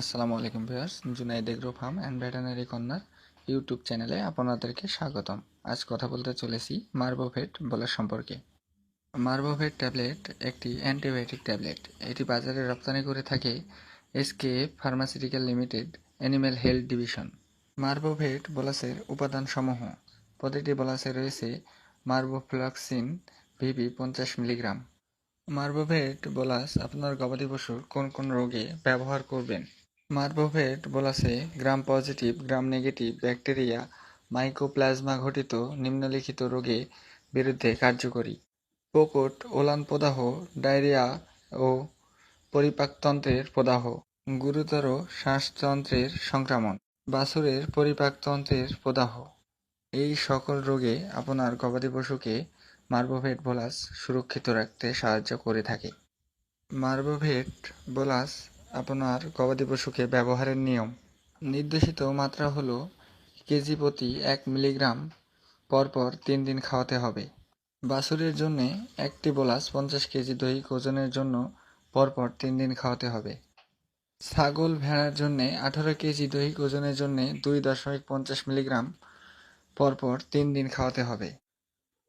আসসালামু আলাইকুম viewers Junaid agro farm and veterinary corner YouTube চ্যানেলে আপনাদেরকে স্বাগতম। আজ কথা বলতে চলেছি মার্বোভেট বলার সম্পর্কে। মার্বোভেট ট্যাবলেট একটি অ্যান্টিবায়োটিক ট্যাবলেট। এটি বাজারে রপ্তানি করে থাকে SK pharmaceutical limited animal health division. Marbovet বলাসের উপাদানসমূহ। প্রতিটি বলাসে রয়েছে মার্বোফ্লক্সিন ভিভি পঞ্চাশ মিলিগ্রাম। মার্বোভেট বলাস আপনার গবাদি পশুর কোন কোন রোগে ব্যবহার করবেন? Marbovet বলাসে gram positive, gram negative bacteria mycoplasma ঘটিত নিম্নলিখিত রোগে বিরুদ্ধে কার্যকরী। প্রকট ওলান প্রদাহ, ডায়রিয়া ও পরিপাকতন্ত্রের প্রদাহ, গুরুতর শ্বাসতন্ত্রের সংক্রমণ, বাছুরের পরিপাকতন্ত্রের প্রদাহ। এই সকল রোগে আপনার গবাদি পশুকে মার্বোভেট বোলাস সুরক্ষিত রাখতে সাহায্য করে থাকে। মার্বোভেট বোলাস আপনার গবাদি পশুকে ব্যবহারের নিয়ম। নির্দেশিত মাত্রা হলো কেজি প্রতি এক মিলিগ্রাম পরপর তিন দিন খাওয়াতে হবে। বাছুরের জন্য একটি বোলাস পঞ্চাশ কেজি দৈহিক ওজনের জন্য পরপর তিন দিন খাওয়াতে হবে। ছাগল ভেড়ার জন্যে আঠারো কেজি দৈহিক ওজনের জন্যে দুই দশমিক পঞ্চাশ মিলিগ্রাম পরপর তিন দিন খাওয়াতে হবে।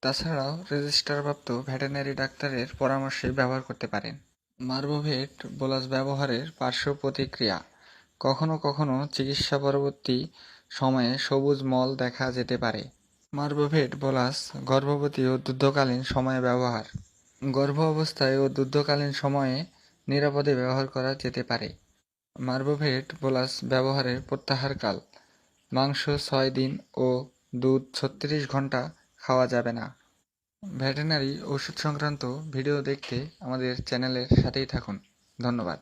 তাছাড়াও রেজিস্টারপ্রাপ্ত ভেটেরিনারি ডাক্তারের পরামর্শে ব্যবহার করতে পারেন। মার্বোভেট বোলাস ব্যবহারের পার্শ্ব প্রতিক্রিয়া। কখনও কখনও চিকিৎসা পরবর্তী সময়ে সবুজ মল দেখা যেতে পারে। মার্বোভেট বোলাস গর্ভবতী ও দুগ্ধকালীন সময়ে ব্যবহার। গর্ভ অবস্থায় ও দুগ্ধকালীন সময়ে নিরাপদে ব্যবহার করা যেতে পারে। মার্বোভেট বোলাস ব্যবহারের প্রত্যাহারকাল। মাংস ছয় দিন ও দুধ ছত্রিশ ঘণ্টা খাওয়া যাবে না। ভেটেরিনারি ওষুধ সংক্রান্ত ভিডিও দেখতে আমাদের চ্যানেলের সাথেই থাকুন। ধন্যবাদ।